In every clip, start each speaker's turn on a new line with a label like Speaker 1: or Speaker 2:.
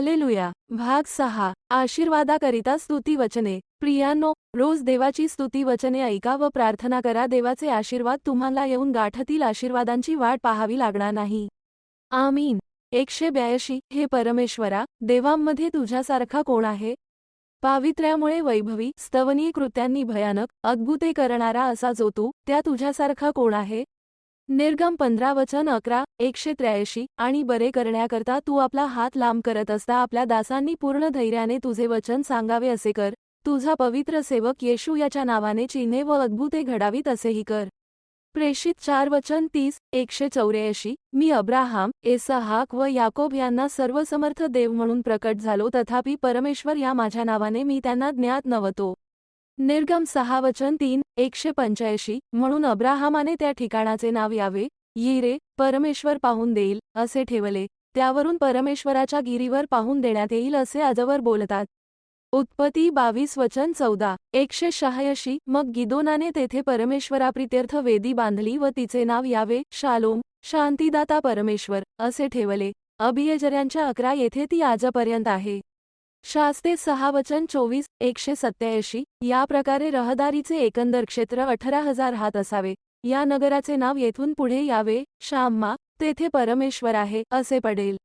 Speaker 1: Hallelujah. भाग सहा. आशीर्वादाकरिता स्तुती वचने. प्रियांनो रोज देवाची स्तुती वचने ऐका व प्रार्थना करा. देवाचे आशीर्वाद तुम्हाला येऊन गाठतील. आशीर्वादांची वाट पाहावी लागणार नाही. आमीन. एकशे ब्याऐंशी. हे परमेश्वरा देवांमध्ये तुझ्यासारखा कोण आहे? पावित्र्यामुळे वैभवी स्तवनीय कृत्यांनी भयानक अद्भुते करणारा असा जो तू त्या तुझ्यासारखा कोण आहे? निर्गम पंधरा वचन अकरा एकशे त्र्याऐंशी आणि बरे करण्याकरता तू आपला हात लांब करत असता आपल्या दासांनी पूर्ण धैर्याने तुझे वचन सांगावे असे कर. तुझा पवित्र सेवक येशू याच्या नावाने चिन्हे व अद्भुते घडावीत असेही कर. प्रेषित चार वचन तीस एकशे चौऱ्याऐंशी मी अब्राहाम एसहाक व याकोब यांना सर्वसमर्थ देव म्हणून प्रकट झालो. तथापि परमेश्वर या माझ्या नावाने मी त्यांना ज्ञात नव्हतो. निर्गम सहा वचन तीन एकशे पंच्याऐंशी म्हणून अब्राहमाने त्या ठिकाणाचे नाव यावे यिरे परमेश्वर पाहून देईल असे ठेवले. त्यावरून परमेश्वराच्या गिरीवर पाहून देण्यात येईल असे आजवर बोलतात. उत्पत्ती बावीस वचन चौदा एकशे शहाऐंशी मग गिदोनाने तेथे परमेश्वराप्रित्यर्थ वेदी बांधली व तिचे नाव यावे शालोम शांतीदाता परमेश्वर असे ठेवले. अभियजऱ्यांच्या अकरा येथे ती आजपर्यंत आहे. शास्ते सहा वचन चोवीस एकशे सत्याऐंशी या प्रकारे रहदारीचे एकंदर क्षेत्र अठरा हजार हात असावे. या नगराचे नाव येथून पुढे यावे. शाम्मा तेथे परमेश्वर आहे असे पडेल.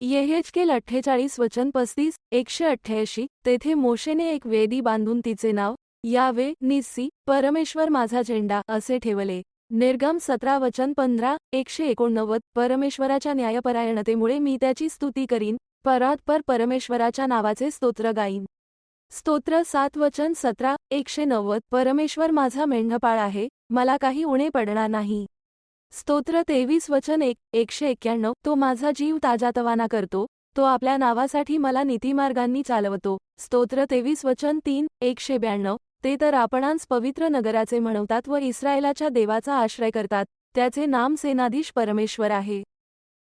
Speaker 1: येहेचकेल अठ्ठेचाळीस वचन पस्तीस एकशे अठ्ठ्याऐंशी तेथे मोशेने एक वेदी बांधून तिचे नाव यावे निस्सी परमेश्वर माझा झेंडा असे ठेवले. निर्गम सतरा वचन पंधरा एकशे एकोणनव्वद परमेश्वराच्या न्यायपरायणतेमुळे मी त्याची स्तुती करीन परात्पर परमेश्वराच्या नावाचे स्तोत्र गाईन. स्तोत्र सात वचन सतरा एकशे नव्वद परमेश्वर माझा मेंढपाळ आहे मला काही उणे पडणार नाही. स्तोत्र तेवीस वचन एक एकशे एक्क्याण्णव तो माझा जीव ताजातवाना करतो तो आपल्या नावासाठी मला नीतिमार्गांनी चालवतो. स्तोत्र तेवीस वचन तीन एकशे ब्याण्णव ते तर आपणांस पवित्र नगराचे म्हणवतात व इस्रायलाच्या देवाचा आश्रय करतात त्याचे नाम सेनाधीश परमेश्वर आहे.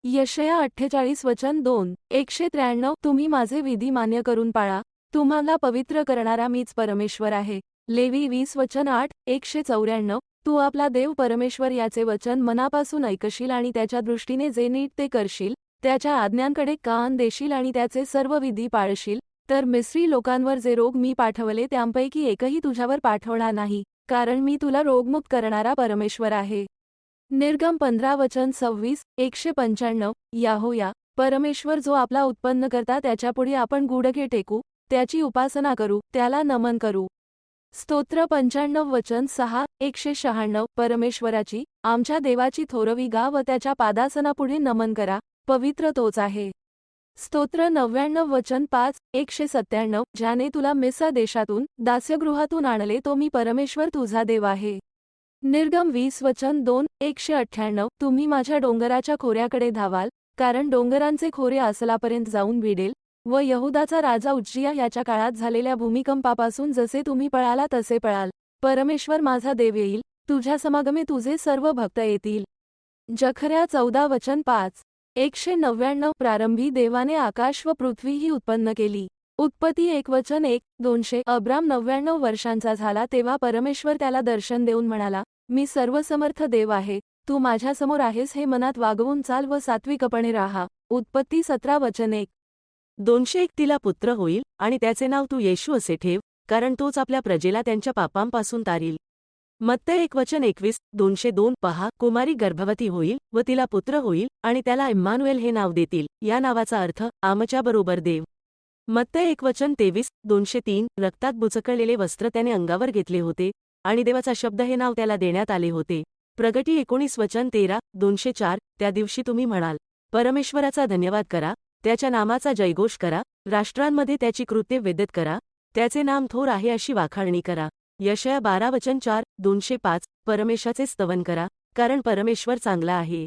Speaker 1: यशया अठ्ठेचाळीस वचन दोन एकशे त्र्याण्णव तुम्ही माझे विधी मान्य करून पाळा. तुम्हाला पवित्र करणारा मीच परमेश्वर आहे. लेवी वीस वचन आठ एकशे चौऱ्याण्णव तू आपला देव परमेश्वर याचे वचन मनापासून ऐकशील आणि त्याच्या दृष्टीने जे नीट ते करशील त्याच्या आज्ञांकडे कान देशील आणि त्याचे सर्व विधी पाळशील तर मिस्री लोकांवर जे रोग मी पाठवले त्यांपैकी एकही तुझ्यावर पाठवणार नाही कारण मी तुला रोगमुक्त करणारा परमेश्वर आहे. निर्गम पंधरा वचन सव्वीस एकशे पंच्याण्णव याहोया परमेश्वर जो आपला उत्पन्न करता त्याच्यापुढे आपण गुडघे टेकू त्याची उपासना करू त्याला नमन करू. स्तोत्र पंच्याण्णव वचन सहा एकशे शहाण्णव. परमेश्वराची आमच्या देवाची थोरवी गा व त्याच्या पादासनापुढे नमन करा पवित्र तोच आहे. स्तोत्र नव्याण्णव वचन पाच एकशे सत्त्याण्णव. ज्याने तुला मिसा देशातून दास्यगृहातून आणले तो मी परमेश्वर तुझा देव आहे. निर्गम वीस वचन दोन एकशे अठ्ठ्याण्णव. तुम्ही माझ्या डोंगराच्या खोऱ्याकडे धावाल कारण डोंगरांचे खोरे असलापर्यंत जाऊन विडेल व यहुदाचा राजा उज्जिया याच्या काळात झालेल्या भूमिकंपापासून जसे तुम्ही पळाला तसे पळाल. परमेश्वर माझा देव येईल तुझ्या समागमे तुझे सर्व भक्त येतील. जखऱ्या चौदा वचन पाच एकशे नव्याण्णव. प्रारंभी देवाने आकाश व पृथ्वीही उत्पन्न केली. उत्पत्ती एक वचन एक दोनशे अब्राम नव्याण्णव वर्षांचा झाला तेव्हा परमेश्वर त्याला दर्शन देऊन म्हणाला मी सर्वसमर्थ देव आहे तू माझ्यासमोर आहेस हे मनात वागवून चाल व सात्विकपणे राहा. उत्पत्ती सतरा वचन एक.
Speaker 2: दोनशे एक तिला पुत्र होईल आणि त्याचे नाव तू येशू असे ठेव कारण तोच आपल्या प्रजेला त्यांच्या पापांपासून तारील. मत्त एक वचन एकवीस दोनशे दोन पहा कुमारी गर्भवती होईल व तिला पुत्र होईल आणि त्याला इम्मानुएल हे नाव देतील. या नावाचा अर्थ आमच्याबरोबर देव. मत्त एकवचन तेवीस दोनशे तीन रक्तात बुचकळलेले वस्त्र त्याने अंगावर घेतले होते आणि देवाचा शब्द हे नाव त्याला देण्यात आले होते. प्रगटी एकोणीस वचन तेरा दोनशे चार त्या दिवशी तुम्ही म्हणाल परमेश्वराचा धन्यवाद करा त्याच्या नामाचा जयघोष करा राष्ट्रांमध्ये त्याची कृत्ये वेदत करा त्याचे नाम थोर आहे अशी वाखाणणी करा. यशया बारा वचन चार दोनशे पाच परमेशाचे स्तवन करा कारण परमेश्वर चांगला आहे.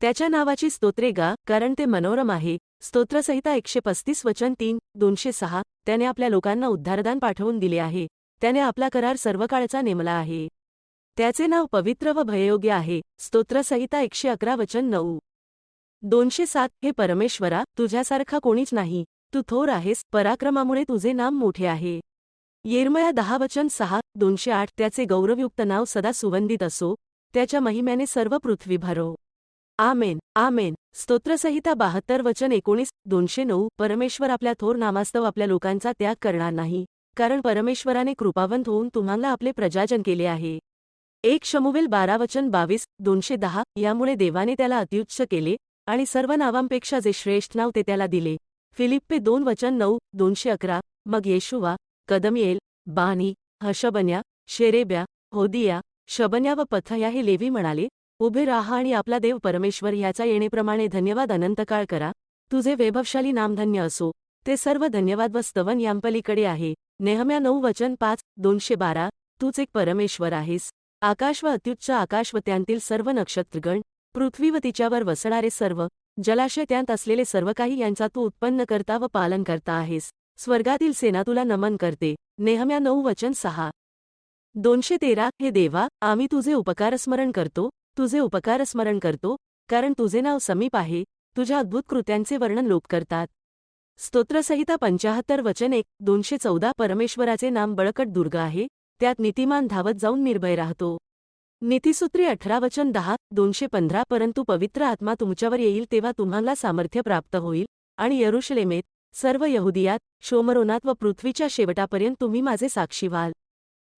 Speaker 2: त्याच्या नावाची स्तोत्रे गा कारण ते मनोरम आहे स्तोत्रसहिता एकशे पस्तीस वचन तीन दोनशे सहा त्याने आपल्या लोकांना उद्धारदान पाठवून दिले आहे. त्याने आपला करार सर्व काळचा नेमला आहे. त्याचे नाव पवित्र व भययोग्य आहे. स्तोत्रसहिता एकशे अकरा वचन नऊ. दोनशे सात हे परमेश्वरा तुझ्यासारखा कोणीच नाही. तू थोर आहेस. पराक्रमामुळे तुझे नाम मोठे आहे. येरमया दहा वचन सहा दोनशे आठ त्याचे गौरवयुक्त नाव सदा सुवंदित असो. त्याच्या महिम्याने सर्व पृथ्वी भरो. आमेन आमेन. स्तोत्रसहिता बहात्तर वचन एकोणीस दोनशे नऊ. परमेश्वर आपल्या थोर नामास्तव आपल्या लोकांचा त्याग करणार नाही कारण परमेश्वराने कृपावंत होऊन तुम्हाला आपले प्रजाजन केले आहे. एक शमुवेल बारा वचन बावीस दोनशे दहा. यामुळे देवाने त्याला अत्युच्च केले आणि सर्व नावांपेक्षा जे श्रेष्ठ नाव ते त्याला दिले. फिलिप्पे दोन वचन नऊ दोनशे अकरा. मग येशुवा कदमयेल बानी हशबन्या शेरेब्या होदिया शबन्या व पथया हे लेवी म्हणाले उभे राहा आणि आपला देव परमेश्वर ह्याचा येणेप्रमाणे धन्यवाद अनंतकाळ करा. तुझे वैभवशाली नामधन्य असो. ते सर्व धन्यवाद व स्तवन यांपलीकडे आहे. नेहम्या नऊ वचन पाच दोनशे बारा. तूच एक परमेश्वर आहेस. आकाश व अत्युच्च आकाश व त्यांतील सर्व नक्षत्रगण पृथ्वी व तिच्यावर वसणारे सर्व जलाशय त्यांत असलेले सर्व काही यांचा तू उत्पन्न करता व पालन करता आहेस. स्वर्गातील सेना तुला नमन करते. नेहम्या नऊ वचन सहा. दोनशे तेरा. हे देवा आम्ही तुझे उपकार स्मरण करतो. तुझे उपकार स्मरण करतो कारण तुझे नाव समीप आहे तुझ्या अद्भुत कृत्यांचे वर्णन लोक करतात. स्तोत्रसहिता पंचाहत्तर वचन एक दोनशे चौदा परमेश्वराचे नाम बळकट दुर्ग आहे त्यात नीतिमान धावत जाऊन निर्भय राहतो. नीतिसूत्री अठरा वचन दहा दोनशे पंधरा परंतु पवित्र आत्मा तुमच्यावर येईल तेव्हा तुम्हाला सामर्थ्य प्राप्त होईल. आणि यरुशलेमेत सर्व यहुदियात शोमरोनात व पृथ्वीच्या शेवटापर्यंत तुम्ही माझे साक्षी व्हाल.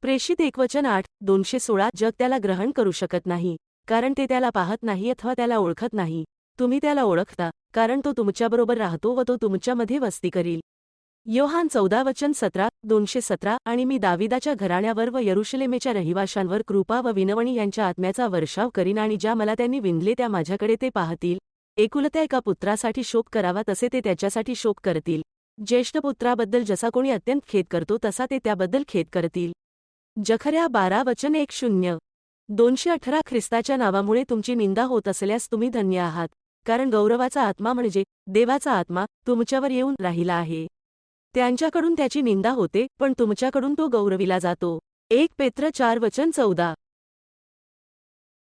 Speaker 2: प्रेषित एकवचन आठ दोनशे सोळा जग त्याला ग्रहण करू शकत नाही. कारण ते त्याला पाहत नाही अथवा त्याला ओळखत नाही. तुम्ही त्याला ओळखता कारण तो तुमच्याबरोबर राहतो व तो तुमच्यामध्ये वस्ती करील. योहान चौदा वचन सतरा दोनशे सतरा आणि मी दाविदाच्या घराण्यावर व यरुशलेमेच्या रहिवाशांवर कृपा व विनवणी यांच्या आत्म्याचा वर्षाव करीन आणि ज्या मला त्यांनी विणले त्या माझ्याकडे ते पाहतील. एकुलत्या एका पुत्रासाठी शोक करावा तसे ते त्याच्यासाठी शोक करतील. ज्येष्ठ पुत्राबद्दल जसा कोणी अत्यंत खेद करतो तसा ते त्याबद्दल खेद करतील. जखऱ्या बारा वचन एक शून्य. दोनशे अठरा ख्रिस्ताच्या नावामुळे तुमची निंदा होत असल्यास तुम्ही धन्य आहात. कारण गौरवाचा आत्मा म्हणजे देवाचा आत्मा तुमच्यावर येऊन राहिला आहे. त्यांच्याकडून त्याची निंदा होते पण तुमच्याकडून तो गौरविला जातो. एक पेत्र चार वचन चौदा.